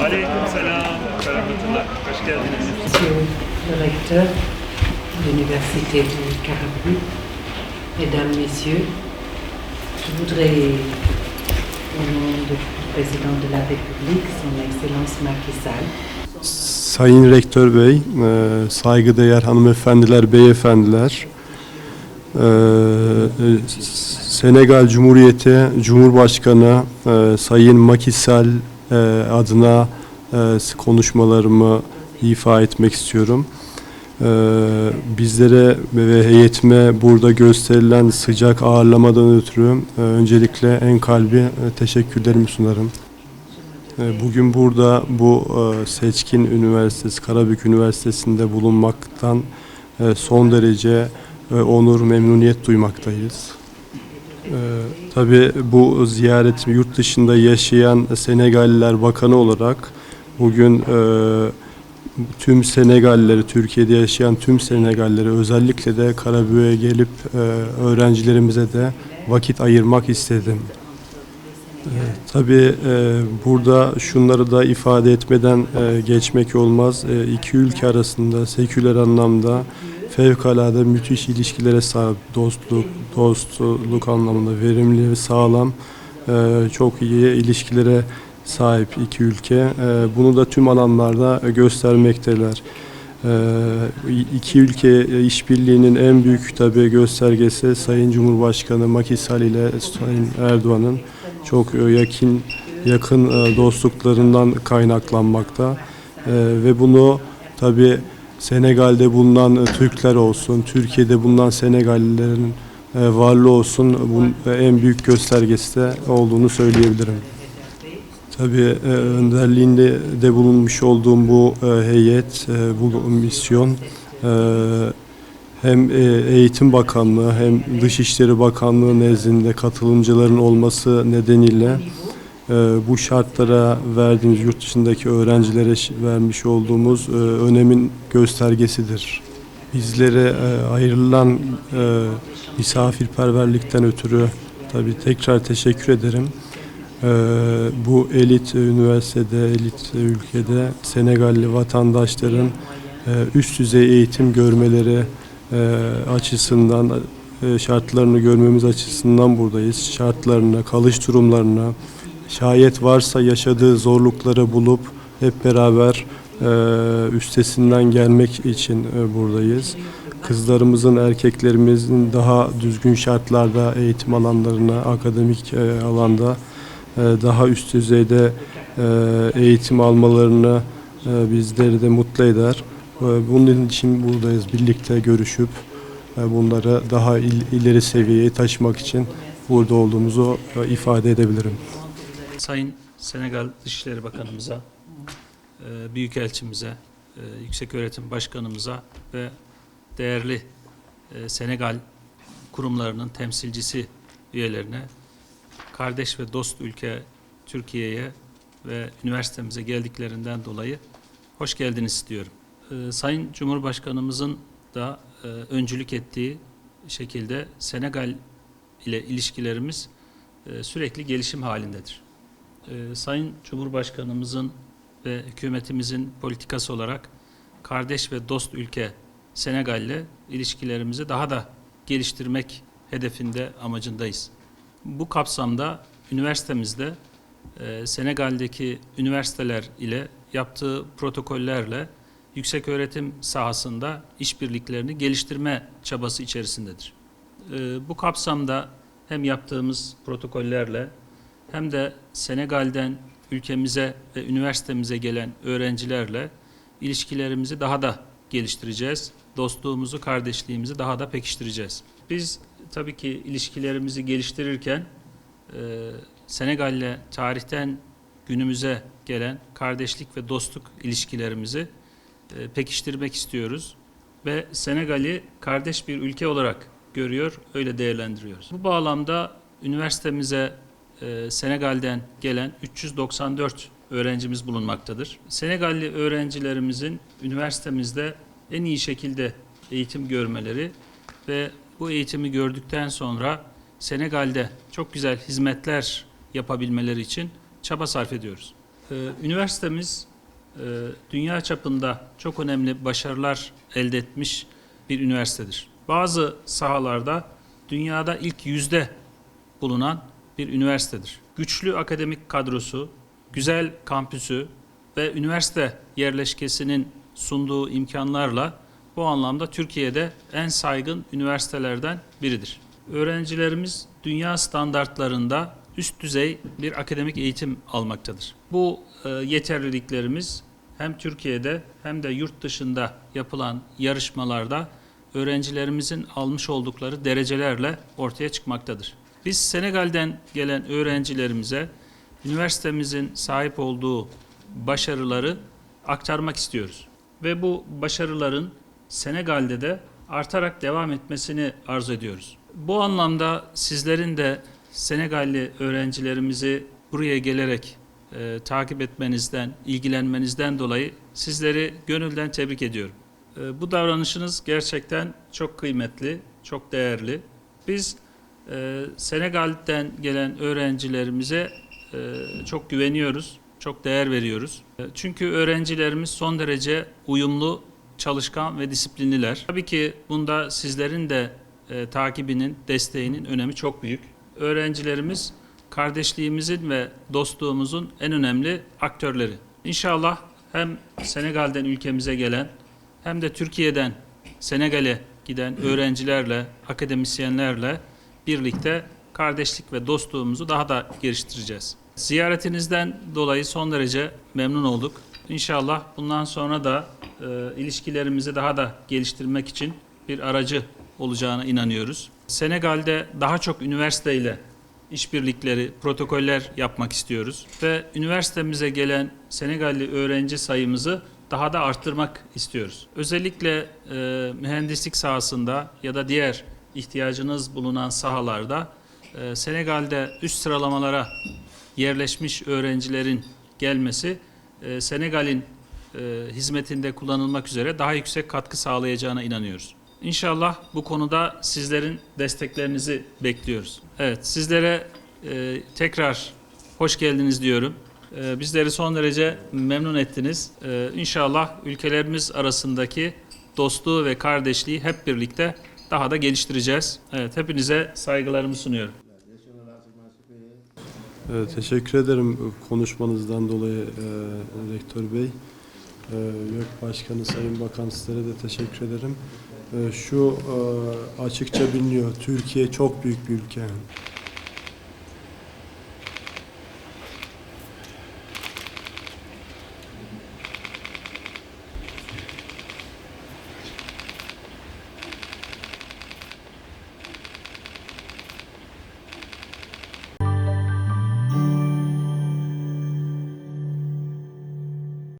Aleyküm selam. Rahmetullah. Hoş geldiniz. Monsieur le recteur de l'Université du Carabou, Mesdames, Messieurs, je voudrais, au nom du président de la République, Son Excellence Macky Sall, Sayın Rektör Bey, e, saygıdeğer hanımefendiler, beyefendiler, Senegal Cumhuriyeti Cumhurbaşkanı e, Sayın Macky Sall e, adına e, konuşmalarımı ifa etmek istiyorum. E, Bizlere ve heyetime burada gösterilen sıcak ağırlamadan ötürü e, öncelikle en kalbi e, teşekkürlerimi sunarım. E, Bugün burada bu e, Seçkin Üniversitesi, Karabük Üniversitesi'nde bulunmaktan e, son derece onur, memnuniyet duymaktayız. E, Tabii bu ziyaret yurt dışında yaşayan Senegalliler Bakanı olarak bugün e, tüm Senegallileri, Türkiye'de yaşayan tüm Senegallileri özellikle de Karabük'e gelip e, öğrencilerimize de vakit ayırmak istedim. Tabii e, burada şunları da ifade etmeden e, geçmek olmaz. E, iki ülke arasında seküler anlamda fevkalade müthiş ilişkilere sahip dostluk, dostluk anlamında verimli ve sağlam e, çok iyi ilişkilere sahip iki ülke. E, bunu da tüm alanlarda göstermekteler. E, iki ülke işbirliğinin en büyük tabii göstergesi Sayın Cumhurbaşkanı Macky ile Sayın Erdoğan'ın çok yakın yakın dostluklarından kaynaklanmakta ve bunu tabi Senegal'de bulunan e, Türkler olsun, Türkiye'de bulunan Senegallilerin e, varlığı olsun bunun en büyük göstergesi de olduğunu söyleyebilirim. Tabii e, önderliğinde de bulunmuş olduğum bu e, heyet, e, bu misyon e, hem e, Eğitim Bakanlığı hem Dışişleri Bakanlığı nezdinde katılımcıların olması nedeniyle e, bu şartlara verdiğimiz yurt dışındaki öğrencilere vermiş olduğumuz e, önemin göstergesidir. Bizlere e, ayrılan e, misafirperverlikten ötürü tabii tekrar teşekkür ederim. Bu elit üniversitede, elit ülkede Senegalli vatandaşların üst düzey eğitim görmeleri açısından şartlarını görmemiz açısından buradayız. Şartlarını, kalış durumlarını, şayet varsa yaşadığı zorlukları bulup hep beraber e, üstesinden gelmek için e, buradayız. Kızlarımızın, erkeklerimizin daha düzgün şartlarda eğitim alanlarına, akademik e, alanda e, daha üst düzeyde e, eğitim almalarını e, bizleri de mutlu eder. E, Bunun için buradayız. Birlikte görüşüp e, bunları daha il- ileri seviyeye taşımak için burada olduğumuzu e, ifade edebilirim. Sayın Senegal Dışişleri Bakanımıza, e, Büyükelçimize, e, Yükseköğretim Başkanımıza ve değerli e, Senegal kurumlarının temsilcisi üyelerine, kardeş ve dost ülke Türkiye'ye ve üniversitemize geldiklerinden dolayı hoş geldiniz diyorum. E, Sayın Cumhurbaşkanımızın da e, öncülük ettiği şekilde Senegal ile ilişkilerimiz e, sürekli gelişim halindedir. Ee, Sayın Cumhurbaşkanımızın ve hükümetimizin politikası olarak kardeş ve dost ülke Senegal ile ilişkilerimizi daha da geliştirmek hedefinde amacındayız. Bu kapsamda üniversitemizde e, Senegal'deki üniversiteler ile yaptığı protokollerle yüksek öğretim sahasında işbirliklerini geliştirme çabası içerisindedir. E, bu kapsamda hem yaptığımız protokollerle hem de Senegal'den ülkemize ve üniversitemize gelen öğrencilerle ilişkilerimizi daha da geliştireceğiz. Dostluğumuzu, kardeşliğimizi daha da pekiştireceğiz. Biz tabii ki ilişkilerimizi geliştirirken e, Senegal'le tarihten günümüze gelen kardeşlik ve dostluk ilişkilerimizi e, pekiştirmek istiyoruz ve Senegal'i kardeş bir ülke olarak görüyor, öyle değerlendiriyoruz. Bu bağlamda üniversitemize e, Senegal'den gelen 394 öğrencimiz bulunmaktadır. Senegalli öğrencilerimizin üniversitemizde en iyi şekilde eğitim görmeleri ve bu eğitimi gördükten sonra Senegal'de çok güzel hizmetler yapabilmeleri için çaba sarf ediyoruz. Ee, Üniversitemiz e, dünya çapında çok önemli başarılar elde etmiş bir üniversitedir. Bazı sahalarda dünyada ilk yüzde bulunan bir üniversitedir. Güçlü akademik kadrosu, güzel kampüsü ve üniversite yerleşkesinin sunduğu imkanlarla bu anlamda Türkiye'de en saygın üniversitelerden biridir. Öğrencilerimiz dünya standartlarında üst düzey bir akademik eğitim almaktadır. Bu e, yeterliliklerimiz hem Türkiye'de hem de yurt dışında yapılan yarışmalarda öğrencilerimizin almış oldukları derecelerle ortaya çıkmaktadır. Biz Senegal'den gelen öğrencilerimize üniversitemizin sahip olduğu başarıları aktarmak istiyoruz. Ve bu başarıların Senegal'de de artarak devam etmesini arzu ediyoruz. Bu anlamda sizlerin de Senegalli öğrencilerimizi buraya gelerek e, takip etmenizden, ilgilenmenizden dolayı sizleri gönülden tebrik ediyorum. E, bu davranışınız gerçekten çok kıymetli, çok değerli. Biz e, Senegal'den gelen öğrencilerimize e, çok güveniyoruz, çok değer veriyoruz. E, çünkü öğrencilerimiz son derece uyumlu, çalışkan ve disiplinliler. Tabii ki bunda sizlerin de e, takibinin, desteğinin önemi çok büyük. Öğrencilerimiz kardeşliğimizin ve dostluğumuzun en önemli aktörleri. İnşallah hem Senegal'den ülkemize gelen hem de Türkiye'den Senegal'e giden öğrencilerle, akademisyenlerle birlikte kardeşlik ve dostluğumuzu daha da geliştireceğiz. Ziyaretinizden dolayı son derece memnun olduk. İnşallah bundan sonra da e, ilişkilerimizi daha da geliştirmek için bir aracı olacağına inanıyoruz. Senegal'de daha çok üniversiteyle işbirlikleri, protokoller yapmak istiyoruz ve üniversitemize gelen Senegalli öğrenci sayımızı daha da arttırmak istiyoruz. Özellikle e, mühendislik sahasında ya da diğer ihtiyacınız bulunan sahalarda e, Senegal'de üst sıralamalara yerleşmiş öğrencilerin gelmesi e, Senegal'in e, hizmetinde kullanılmak üzere daha yüksek katkı sağlayacağına inanıyoruz. İnşallah bu konuda sizlerin desteklerinizi bekliyoruz. Evet, sizlere e, tekrar hoş geldiniz diyorum. E, bizleri son derece memnun ettiniz. E, inşallah ülkelerimiz arasındaki dostluğu ve kardeşliği hep birlikte daha da geliştireceğiz. Evet, hepinize saygılarımı sunuyorum. Evet, teşekkür ederim konuşmanızdan dolayı e, Rektör Bey. E, YÖK Başkanı, Sayın Bakan sizlere de teşekkür ederim. E, şu e, açıkça biliniyor, Türkiye çok büyük bir ülke.